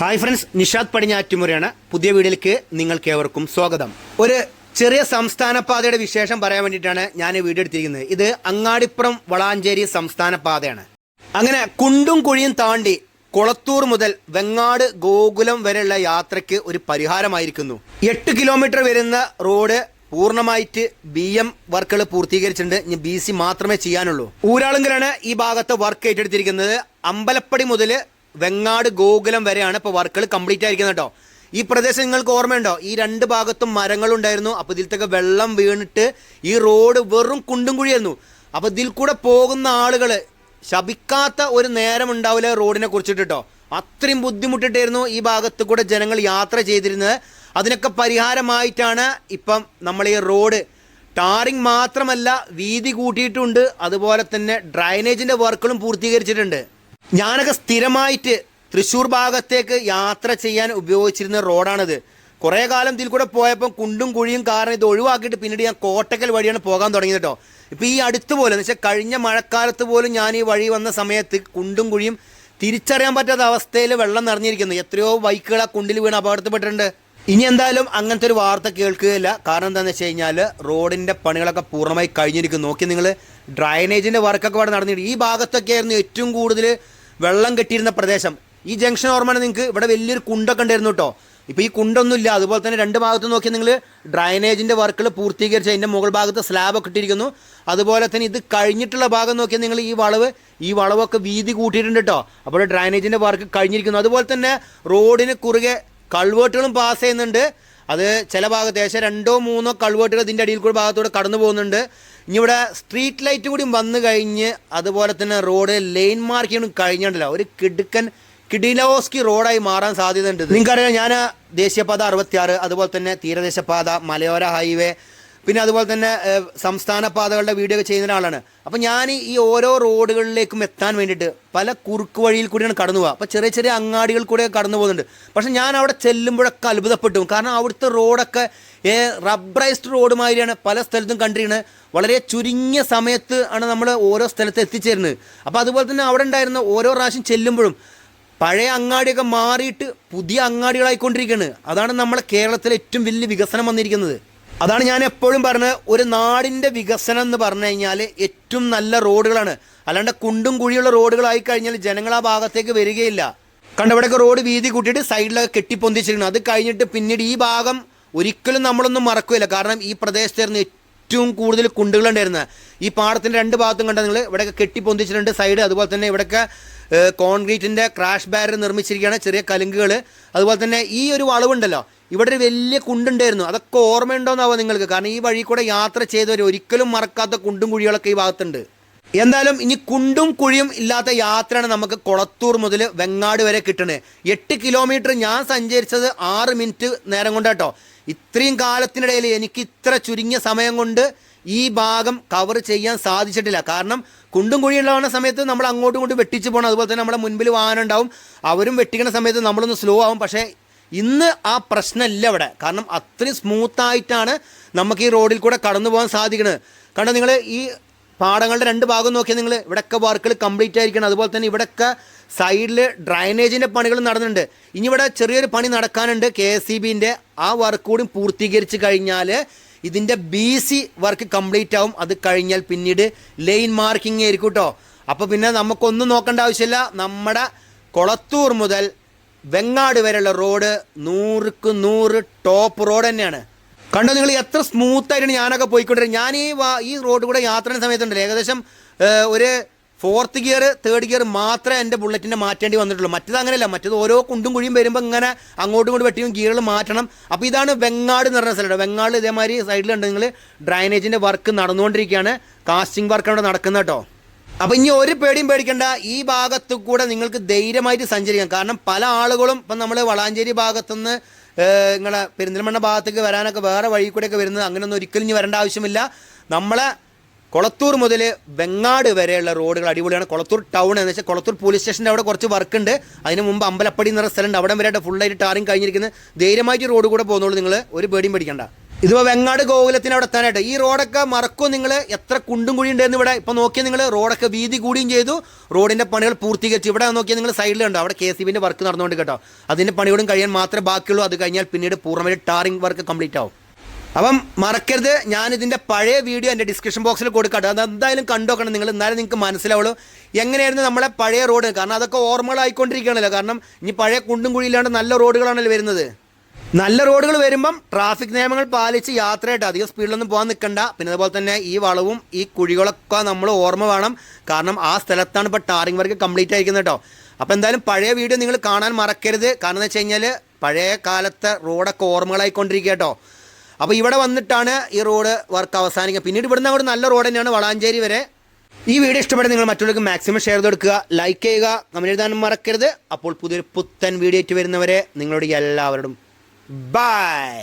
Hi friends Nishad പടിഞ്ഞാറ്റുമുറയാണ്. പുതിയ വീഡിയോയിലേക്ക് നിങ്ങൾക്ക് ഏവർക്കും സ്വാഗതം. ഒരു ചെറിയ സംസ്ഥാന പാതയുടെ വിശേഷം പറയാൻ വേണ്ടിയിട്ടാണ് ഞാൻ ഈ വീഡിയോ എടുത്തിരിക്കുന്നത്. ഇത് അങ്ങാടിപ്പുറം വളാഞ്ചേരി സംസ്ഥാന പാതയാണ്. അങ്ങനെ കുണ്ടും കുഴിയും താണ്ടി കുളത്തൂർ മുതൽ വെങ്ങാട് ഗോകുലം വരെയുള്ള യാത്രയ്ക്ക് ഒരു പരിഹാരമായിരിക്കുന്നു. എട്ട് കിലോമീറ്റർ വരുന്ന റോഡ് പൂർണമായിട്ട് ബി എം വർക്കുകൾ പൂർത്തീകരിച്ചിട്ടുണ്ട്. ഇനി ബി സി മാത്രമേ ചെയ്യാനുള്ളൂ. ഊരാളുങ്കലാണ് ഈ ഭാഗത്ത് വർക്ക് ഏറ്റെടുത്തിരിക്കുന്നത്. അമ്പലപ്പടി മുതൽ വെങ്ങാട് ഗോകുലം വരെയാണ് ഇപ്പോൾ വർക്കുകൾ കംപ്ലീറ്റ് ആയിരിക്കുന്നത് കേട്ടോ. ഈ പ്രദേശം നിങ്ങൾക്ക് ഓർമ്മയുണ്ടോ? ഈ രണ്ട് ഭാഗത്തും മരങ്ങളുണ്ടായിരുന്നു. അപ്പോൾ ഇതിലത്തൊക്കെ വെള്ളം വീണിട്ട് ഈ റോഡ് വെറും കുണ്ടും കുഴിയായിരുന്നു. അപ്പോൾ ഇതിൽ കൂടെ പോകുന്ന ആളുകൾ ശപിക്കാത്ത ഒരു നേരം ഉണ്ടാവില്ല റോഡിനെ കുറിച്ചിട്ട് കേട്ടോ. അത്രയും ബുദ്ധിമുട്ടിട്ടായിരുന്നു ഈ ഭാഗത്ത് കൂടെ ജനങ്ങൾ യാത്ര ചെയ്തിരുന്നത്. അതിനൊക്കെ പരിഹാരമായിട്ടാണ് ഇപ്പം നമ്മൾ ഈ റോഡ് ടാറിങ് മാത്രമല്ല വീതി കൂട്ടിയിട്ടുണ്ട്. അതുപോലെ തന്നെ ഡ്രൈനേജിന്റെ വർക്കുകളും പൂർത്തീകരിച്ചിട്ടുണ്ട്. ഞാനൊക്കെ സ്ഥിരമായിട്ട് തൃശ്ശൂർ ഭാഗത്തേക്ക് യാത്ര ചെയ്യാൻ ഉപയോഗിച്ചിരുന്ന റോഡാണിത്. കുറേ കാലം ഇതിൽ കൂടെ പോയപ്പോൾ കുണ്ടും കുഴിയും കാരണം ഇത് ഒഴിവാക്കിയിട്ട് പിന്നീട് ഞാൻ കോട്ടക്കൽ വഴിയാണ് പോകാൻ തുടങ്ങിയത് കേട്ടോ ഇപ്പോൾ ഈ അടുത്ത് പോലെ എന്ന് വെച്ചാൽ കഴിഞ്ഞ മഴക്കാലത്ത് പോലും ഞാൻ ഈ വഴി വന്ന സമയത്ത് കുണ്ടും കുഴിയും തിരിച്ചറിയാൻ പറ്റാത്ത അവസ്ഥയിൽ വെള്ളം നിറഞ്ഞിരിക്കുന്നു. എത്രയോ ബൈക്കുകൾ ആ കുണ്ടിൽ വീണ് അപകടത്തിൽപ്പെട്ടിട്ടുണ്ട്. ഇനി എന്തായാലും അങ്ങനത്തെ ഒരു വാർത്ത കേൾക്കുകയില്ല. കാരണം എന്താണെന്ന് വെച്ച് കഴിഞ്ഞാൽ റോഡിന്റെ പണികളൊക്കെ പൂർണമായി കഴിഞ്ഞിരിക്കും നോക്കി നിങ്ങൾ ഡ്രൈനേജിന്റെ വർക്കൊക്കെ അവിടെ നടന്നിട്ട് ഈ ഭാഗത്തൊക്കെ ആയിരുന്നു ഏറ്റവും കൂടുതൽ വെള്ളം കെട്ടിയിരുന്ന പ്രദേശം. ഈ ജംഗ്ഷൻ ഓർമ്മയാണ് നിങ്ങൾക്ക്? ഇവിടെ വലിയൊരു കുണ്ടൊക്കെ ഉണ്ടായിരുന്നു കേട്ടോ. ഇപ്പോൾ ഈ കുണ്ടൊന്നുമില്ല. അതുപോലെ തന്നെ രണ്ട് ഭാഗത്ത് നോക്കിയാൽ നിങ്ങൾ ഡ്രൈനേജിന്റെ വർക്കുകൾ പൂർത്തീകരിച്ച് അതിന്റെ മുകൾ ഭാഗത്ത് സ്ലാബൊക്കെ ഇട്ടിരിക്കുന്നു. അതുപോലെ തന്നെ ഇത് കഴിഞ്ഞിട്ടുള്ള ഭാഗം നോക്കിയാൽ നിങ്ങൾ ഈ വളവ് ഈ വളവൊക്കെ വീതി കൂട്ടിയിട്ടുണ്ട് കേട്ടോ. അപ്പോൾ ഡ്രൈനേജിന്റെ വർക്ക് കഴിഞ്ഞിരിക്കുന്നു. അതുപോലെ തന്നെ റോഡിന് കുറുകെ കൾവേട്ടുകളും പാസ് ചെയ്യുന്നുണ്ട്. അത് ചില ഭാഗത്ത് ഏകദേശം രണ്ടോ മൂന്നോ കൾവേട്ടുകൾ ഇതിന്റെ അടിയിൽ കൂടി ഭാഗത്തൂടെ കടന്നു പോകുന്നുണ്ട്. ഇനി ഇവിടെ സ്ട്രീറ്റ് ലൈറ്റ് കൂടി വന്നു കഴിഞ്ഞ് അതുപോലെ തന്നെ റോഡ് ലൈൻ മാർക്കിങ്ങും കഴിഞ്ഞിട്ടില്ല ഒരു കിടുക്കൻ കിഡിലോസ്കി റോഡായി മാറാൻ സാധ്യതയുണ്ട് നിങ്ങൾക്കറിയാം ഞാൻ ദേശീയപാത അറുപത്തിയാറ് അതുപോലെ തന്നെ തീരദേശപാത മലയോര ഹൈവേ പിന്നെ അതുപോലെ തന്നെ സംസ്ഥാന പാതകളുടെ വീഡിയോ ഒക്കെ ചെയ്യുന്ന ഒരാളാണ്. അപ്പോൾ ഞാൻ ഈ ഓരോ റോഡുകളിലേക്കും എത്താൻ വേണ്ടിയിട്ട് പല കുറുക്ക് വഴിയിൽ കൂടിയാണ് കടന്നു പോകുക അപ്പോൾ ചെറിയ ചെറിയ അങ്ങാടികൾ കൂടെ കടന്നു പോകുന്നുണ്ട്. പക്ഷേ ഞാൻ അവിടെ ചെല്ലുമ്പോഴൊക്കെ അത്ഭുതപ്പെട്ടു. കാരണം അവിടുത്തെ റോഡൊക്കെ റബ്ബറൈസ്ഡ് റോഡ് മാതിരിയാണ് പല സ്ഥലത്തും കണ്ടിരിക്കുന്നത് വളരെ ചുരുങ്ങിയ സമയത്ത് ആണ് നമ്മൾ ഓരോ സ്ഥലത്ത് എത്തിച്ചേരുന്നത്. അപ്പോൾ അതുപോലെ തന്നെ അവിടെ ഉണ്ടായിരുന്ന ഓരോ പ്രാവശ്യം ചെല്ലുമ്പോഴും പഴയ അങ്ങാടിയൊക്കെ മാറിയിട്ട് പുതിയ അങ്ങാടികളായിക്കൊണ്ടിരിക്കുകയാണ് അതാണ് നമ്മളെ കേരളത്തിലെ ഏറ്റവും വലിയ വികസനം വന്നിരിക്കുന്നത്. അതാണ് ഞാൻ എപ്പോഴും പറഞ്ഞത് ഒരു നാടിന്റെ വികസനം എന്ന് പറഞ്ഞു കഴിഞ്ഞാൽ ഏറ്റവും നല്ല റോഡുകളാണ്. അല്ലാണ്ട് കുണ്ടും കുഴിയുള്ള റോഡുകളായി കഴിഞ്ഞാൽ ജനങ്ങൾ ആ ഭാഗത്തേക്ക് വരികയില്ല. കണ്ട ഇവിടെയൊക്കെ റോഡ് വീതി കൂട്ടിയിട്ട് സൈഡിലൊക്കെ കെട്ടിപ്പൊന്തിച്ചിരിക്കുന്നു. അത് കഴിഞ്ഞിട്ട് പിന്നീട് ഈ ഭാഗം ഒരിക്കലും നമ്മളൊന്നും മറക്കില്ല കാരണം ഈ പ്രദേശത്തായിരുന്നു ഏറ്റവും കൂടുതൽ കുണ്ടുകളുണ്ടായിരുന്നത് ഈ പാടത്തിന്റെ രണ്ട് ഭാഗത്തും കണ്ട നിങ്ങൾ ഇവിടെയൊക്കെ കെട്ടിപ്പൊന്തിച്ചിട്ടുണ്ട് സൈഡ്. അതുപോലെ തന്നെ ഇവിടെയൊക്കെ കോൺക്രീറ്റിന്റെ ക്രാഷ് ബാരർ നിർമ്മിച്ചിരിക്കുകയാണ് ചെറിയ കലുങ്കുകൾ അതുപോലെ തന്നെ ഈ ഒരു വളവുണ്ടല്ലോ ഇവിടെ ഒരു വലിയ കുണ്ടുണ്ടായിരുന്നു. അതൊക്കെ ഓർമ്മയുണ്ടോന്നാവോ നിങ്ങൾക്ക്? കാരണം ഈ വഴി കൂടെ യാത്ര ചെയ്തവർ ഒരിക്കലും മറക്കാത്ത കുണ്ടും കുഴികളൊക്കെ ഈ ഭാഗത്തുണ്ട്. എന്തായാലും ഇനി കുണ്ടും കുഴിയും ഇല്ലാത്ത യാത്രയാണ് നമുക്ക് കൊളത്തൂർ മുതൽ വെങ്ങാട് വരെ കിട്ടണേ. എട്ട് കിലോമീറ്റർ ഞാൻ സഞ്ചരിച്ചത് ആറ് മിനിറ്റ് നേരം കൊണ്ട് കേട്ടോ ഇത്രയും കാലത്തിനിടയിൽ എനിക്ക് ഇത്ര ചുരുങ്ങിയ സമയം കൊണ്ട് ഈ ഭാഗം കവർ ചെയ്യാൻ സാധിച്ചിട്ടില്ല. കാരണം കുണ്ടും കുഴിയുണ്ടാവുന്ന സമയത്ത് നമ്മൾ അങ്ങോട്ടും ഇങ്ങോട്ടും വെട്ടിച്ച് പോകണം അതുപോലെ തന്നെ നമ്മുടെ മുൻപിൽ വാഹനം ഉണ്ടാവും. അവരും വെട്ടിക്കുന്ന സമയത്ത് നമ്മളൊന്ന് സ്ലോ ആവും. പക്ഷേ ഇന്ന് ആ പ്രശ്നമില്ല ഇവിടെ. കാരണം അത്രയും സ്മൂത്തായിട്ടാണ് നമുക്ക് ഈ റോഡിൽ കൂടെ കടന്നു പോകാൻ സാധിക്കുന്നത്. കാരണം നിങ്ങൾ ഈ പാടങ്ങളുടെ രണ്ട് ഭാഗം നോക്കിയാൽ നിങ്ങൾ ഇവിടെയൊക്കെ വർക്കുകൾ കംപ്ലീറ്റ് ആയിരിക്കണം. അതുപോലെ തന്നെ ഇവിടെയൊക്കെ സൈഡിൽ ഡ്രൈനേജിന്റെ പണികൾ നടന്നിട്ടുണ്ട്. ഇനി ഇവിടെ ചെറിയൊരു പണി നടക്കാനുണ്ട് കെ എസ് സി ബിന്റെ ആ വർക്ക് കൂടി പൂർത്തീകരിച്ച് കഴിഞ്ഞാൽ ഇതിന്റെ ബി സി വർക്ക് കംപ്ലീറ്റ് ആവും. അത് കഴിഞ്ഞാൽ പിന്നീട് ലൈൻ മാർക്കിംഗ് ആയിരിക്കും കേട്ടോ. അപ്പോൾ പിന്നെ നമുക്കൊന്നും നോക്കേണ്ട ആവശ്യമില്ല. നമ്മുടെ കൊളത്തൂർ മുതൽ വെങ്ങാട് വരെയുള്ള റോഡ് നൂറുക്ക് നൂറ് ടോപ്പ് റോഡ് തന്നെയാണ്. കണ്ടോ നിങ്ങൾ എത്ര സ്മൂത്ത് ആയിട്ടാണ് ഞാനൊക്കെ പോയിക്കൊണ്ടിരുന്നത്. ഞാൻ ഈ ഈ റോഡ് കൂടെ യാത്ര ചെയ്യുന്ന സമയത്തുണ്ടല്ലോ ഏകദേശം ഒരു ഫോർത്ത് ഗിയർ തേർഡ് ഗിയർ മാത്രമേ എന്റെ ബുള്ളറ്റിന്റെ മാറ്റേണ്ടി വന്നിട്ടുള്ളൂ. മറ്റത് അങ്ങനെയല്ല. മറ്റത് ഓരോ കുണ്ടും കുഴിയും വരുമ്പോൾ ഇങ്ങനെ അങ്ങോട്ടും ഇങ്ങോട്ടും വെട്ടിയും ഗിയറുകൾ മാറ്റണം. അപ്പോൾ ഇതാണ് വെങ്ങാട് എന്ന് പറഞ്ഞ സ്ഥലം വെങ്ങാട് ഇതേമാതിരി സൈഡിലുണ്ട് നിങ്ങൾ ഡ്രൈനേജിന്റെ വർക്ക് നടന്നുകൊണ്ടിരിക്കുകയാണ്. കാസ്റ്റിംഗ് വർക്കാണ് നടക്കുന്നത് കേട്ടോ. അപ്പോൾ ഇനി ഒരു പേടിയും പേടിക്കണ്ട. ഈ ഭാഗത്ത് കൂടെ നിങ്ങൾക്ക് ധൈര്യമായിട്ട് സഞ്ചരിക്കാം. കാരണം പല ആളുകളും ഇപ്പം നമ്മൾ വളാഞ്ചേരി ഭാഗത്തുനിന്ന് നിങ്ങളെ പെരിന്തൽമണ്ണ ഭാഗത്തേക്ക് വരാനൊക്കെ വേറെ വഴി കൂടെയൊക്കെ വരുന്നത് അങ്ങനെയൊന്നും ഒരിക്കലും ഇനി വരേണ്ട ആവശ്യമില്ല. നമ്മളെ കൊളത്തൂർ മുതൽ വെങ്ങാട് വരെയുള്ള റോഡുകൾ അടിപൊളിയാണ്. കൊളത്തൂർ ടൗൺ എന്ന് വെച്ചാൽ കൊളത്തൂർ പോലീസ് സ്റ്റേഷന്റെ അവിടെ കുറച്ച് വർക്ക് ഉണ്ട് അതിന് മുമ്പ് അമ്പലപ്പടി എന്ന സ്ഥലമുണ്ട്. അവിടെ വരെ ഫുള്ളായിട്ട് ടാറിങ് കഴിഞ്ഞിരിക്കുന്നത്. ധൈര്യമായിട്ട് റോഡ് കൂടെ പോകുന്നുള്ളൂ. നിങ്ങൾ ഒരു പേടിയും പേടിക്കണ്ട. ഇതിപ്പോൾ വെങ്ങാട് ഗോകുലത്തിന് അവിടെ എത്താനായിട്ട്. ഈ റോഡൊക്കെ മറക്കും നിങ്ങൾ എത്ര കുണ്ടും കുഴി ഉണ്ടെന്ന് ഇവിടെ ഇപ്പോൾ നോക്കിയാൽ നിങ്ങൾ റോഡൊക്കെ വീതി കൂടിയും ചെയ്തു. റോഡിന്റെ പണികൾ പൂർത്തീകരിച്ചു. ഇവിടെ നോക്കിയാൽ നിങ്ങൾ സൈഡിലുണ്ട് അവിടെ കെ സി ബിന്റെ വർക്ക് നടന്നുകൊണ്ട് കേട്ടോ. അതിന്റെ പണികളും കഴിയാൻ മാത്രമേ ബാക്കിയുള്ളൂ. അത് കഴിഞ്ഞാൽ പിന്നീട് പൂർണമായിട്ട് ടാറിംഗ് വർക്ക് കംപ്ലീറ്റ് ആവും. അപ്പം മറക്കരുത്. ഞാൻ ഇതിന്റെ പഴയ വീഡിയോ എന്റെ ഡിസ്ക്രിപ്ഷൻ ബോക്സിൽ കൊടുക്കട്ടെ അത് എന്തായാലും കണ്ടോക്കണം നിങ്ങൾ എന്നാലും നിങ്ങൾക്ക് മനസ്സിലാവുള്ളൂ. എങ്ങനെയായിരുന്നു നമ്മളെ പഴയ റോഡ് കാരണം അതൊക്കെ ഓർമ്മകളായിക്കൊണ്ടിരിക്കുകയാണല്ലോ. കാരണം ഇനി പഴയ കുണ്ടും കുഴിയില്ലാണ്ട് നല്ല റോഡുകളാണല്ലോ വരുന്നത്. നല്ല റോഡുകൾ വരുമ്പം ട്രാഫിക് നിയമങ്ങൾ പാലിച്ച് യാത്രയായിട്ട് അധികം സ്പീഡിലൊന്നും പോകാൻ നിൽക്കണ്ട. പിന്നെ അതുപോലെ തന്നെ ഈ വളവും ഈ കുഴികളൊക്കെ നമ്മൾ ഓർമ്മ വേണം. കാരണം ആ സ്ഥലത്താണ് ഇപ്പോൾ ടാറിംഗ് വർക്ക് കംപ്ലീറ്റ് ആയിരിക്കുന്നത് കേട്ടോ. അപ്പോൾ എന്തായാലും പഴയ വീഡിയോ നിങ്ങൾ കാണാൻ മറക്കരുത്. കാരണം എന്ന് വെച്ച് കഴിഞ്ഞാൽ പഴയ കാലത്തെ റോഡൊക്കെ ഓർമ്മകളായിക്കൊണ്ടിരിക്കുക കേട്ടോ. അപ്പോൾ ഇവിടെ വന്നിട്ടാണ് ഈ റോഡ് വർക്ക് അവസാനിക്കുക. പിന്നീട് ഇവിടുന്ന് അങ്ങോട്ട് നല്ല റോഡ് തന്നെയാണ് വളാഞ്ചേരി വരെ. ഈ വീഡിയോ ഇഷ്ടപ്പെട്ട നിങ്ങൾ മറ്റുള്ളവർക്ക് മാക്സിമം ഷെയർ ചെയ്ത് കൊടുക്കുക. ലൈക്ക് ചെയ്യുക. കമന്റ് എഴുതാനും മറക്കരുത്. അപ്പോൾ പുതിയൊരു പുത്തൻ വീഡിയോ ആയിട്ട് വരുന്നവരെ നിങ്ങളോട് എല്ലാവരോടും ബൈ